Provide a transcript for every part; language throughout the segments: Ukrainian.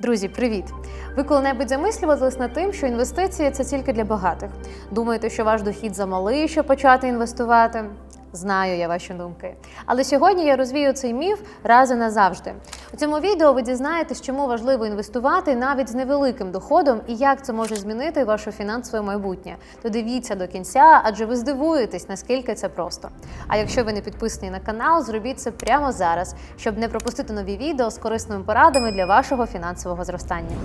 Друзі, привіт! Ви коли-небудь замислювались над тим, що інвестиції це тільки для багатих? Думаєте, що ваш дохід замалий, щоб почати інвестувати? Знаю я ваші думки. Але сьогодні я розвію цей міф раз і назавжди. У цьому відео ви дізнаєтесь, чому важливо інвестувати навіть з невеликим доходом і як це може змінити ваше фінансове майбутнє. То дивіться до кінця, адже ви здивуєтесь, наскільки це просто. А якщо ви не підписані на канал, зробіть це прямо зараз, щоб не пропустити нові відео з корисними порадами для вашого фінансового зростання.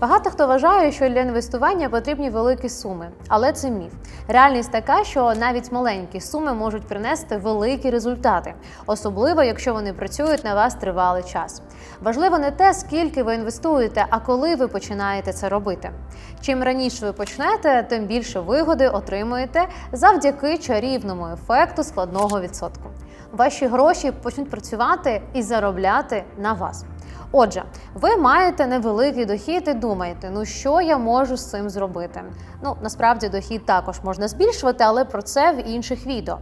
Багато хто вважає, що для інвестування потрібні великі суми, але це міф. Реальність така, що навіть маленькі суми можуть принести великі результати, особливо якщо вони працюють на вас тривалий час. Важливо не те, скільки ви інвестуєте, а коли ви починаєте це робити. Чим раніше ви почнете, тим більше вигоди отримуєте завдяки чарівному ефекту складного відсотку. Ваші гроші почнуть працювати і заробляти на вас. Отже, ви маєте невеликий дохід і думаєте, ну що я можу з цим зробити? Ну насправді дохід також можна збільшувати, але про це в інших відео.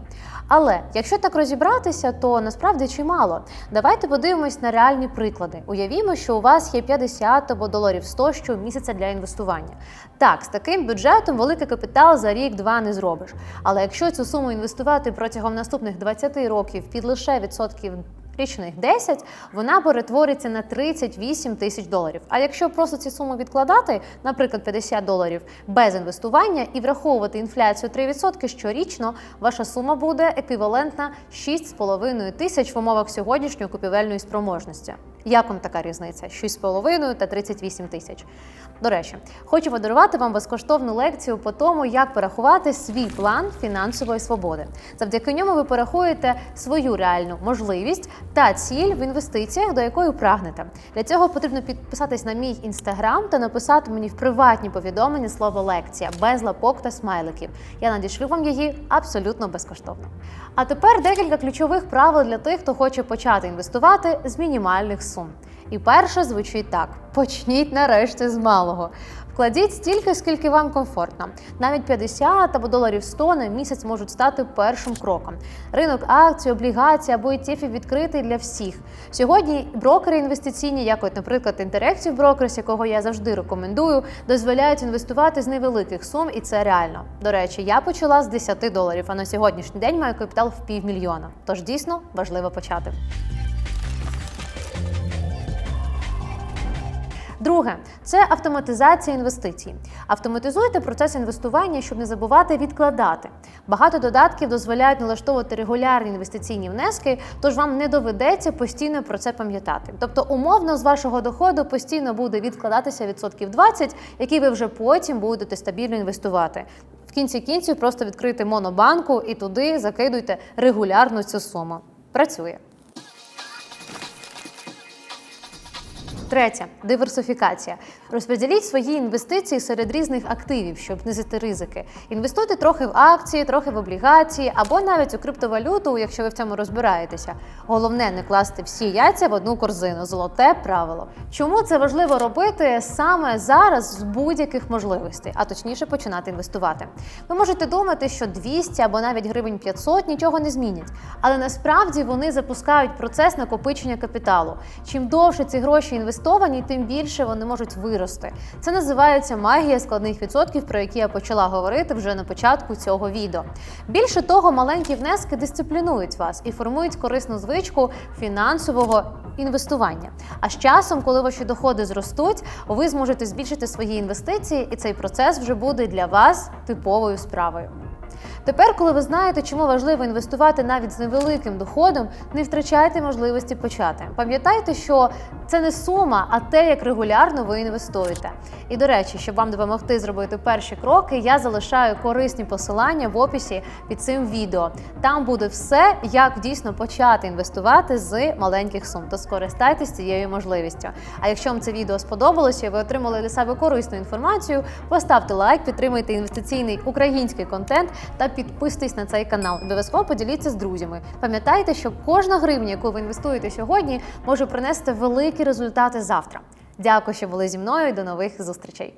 Але якщо так розібратися, то насправді чимало. Давайте подивимось на реальні приклади. Уявімо, що у вас є 50 або доларів 100 щомісяця для інвестування. Так, з таким бюджетом великий капітал за рік-два не зробиш. Але якщо цю суму інвестувати протягом наступних 20 років під лише відсотків річних 10, вона перетвориться на 38 тисяч доларів. А якщо просто ці суми відкладати, наприклад, 50 доларів без інвестування і враховувати інфляцію 3% щорічно, ваша сума буде еквівалентна 6,5 тисяч в умовах сьогоднішньої купівельної спроможності. Як вам така різниця? 6,5 та 38 тисяч. До речі, хочу подарувати вам безкоштовну лекцію по тому, як порахувати свій план фінансової свободи. Завдяки ньому ви порахуєте свою реальну можливість та ціль в інвестиціях, до якої прагнете. Для цього потрібно підписатись на мій інстаграм та написати мені в приватні повідомлення слово лекція без лапок та смайликів. Я надішлю вам її абсолютно безкоштовно. А тепер декілька ключових правил для тих, хто хоче почати інвестувати з мінімальних сум. І перше звучить так: почніть нарешті з малого. Вкладіть стільки, скільки вам комфортно. Навіть 50 або доларів 100 на місяць можуть стати першим кроком. Ринок акцій, облігацій або ETF відкритий для всіх. Сьогодні брокери інвестиційні, як от, наприклад, Interactive Brokers, якого я завжди рекомендую, дозволяють інвестувати з невеликих сум, і це реально. До речі, я почала з 10 доларів, а на сьогоднішній день маю капітал в півмільйона. Тож дійсно важливо почати. Друге це автоматизація інвестицій. Автоматизуйте процес інвестування, щоб не забувати відкладати. Багато додатків дозволяють налаштовувати регулярні інвестиційні внески, тож вам не доведеться постійно про це пам'ятати. Тобто, умовно з вашого доходу постійно буде відкладатися відсотків 20, які ви вже потім будете стабільно інвестувати. В кінці кінців просто відкрити монобанку і туди закидуйте регулярно цю суму. Працює. Третє диверсифікація. Розподіліть свої інвестиції серед різних активів, щоб знизити ризики. Інвестуйте трохи в акції, трохи в облігації або навіть у криптовалюту, якщо ви в цьому розбираєтеся. Головне не класти всі яйця в одну корзину. Золоте правило. Чому це важливо робити саме зараз з будь-яких можливостей, а точніше починати інвестувати? Ви можете думати, що 200 або навіть гривень 500 нічого не змінять, але насправді вони запускають процес накопичення капіталу. Чим довше ці гроші інвестують, інвестовані, тим більше вони можуть вирости. Це називається магія складних відсотків, про які я почала говорити вже на початку цього відео. Більше того, маленькі внески дисциплінують вас і формують корисну звичку фінансового інвестування. А з часом, коли ваші доходи зростуть, ви зможете збільшити свої інвестиції, і цей процес вже буде для вас типовою справою. Тепер, коли ви знаєте, чому важливо інвестувати навіть з невеликим доходом, не втрачайте можливості почати. Пам'ятайте, що це не сума, а те, як регулярно ви інвестуєте. І до речі, щоб вам допомогти зробити перші кроки, я залишаю корисні посилання в описі під цим відео. Там буде все, як дійсно почати інвестувати з маленьких сум. То скористайтесь цією можливістю. А якщо вам це відео сподобалося, ви отримали для себе корисну інформацію, поставте лайк, підтримуйте інвестиційний український контент та підписуйтесь на цей канал. Обов'язково поділіться з друзями. Пам'ятайте, що кожна гривня, яку ви інвестуєте сьогодні, може принести великі результати завтра. Дякую, що були зі мною. і До нових зустрічей.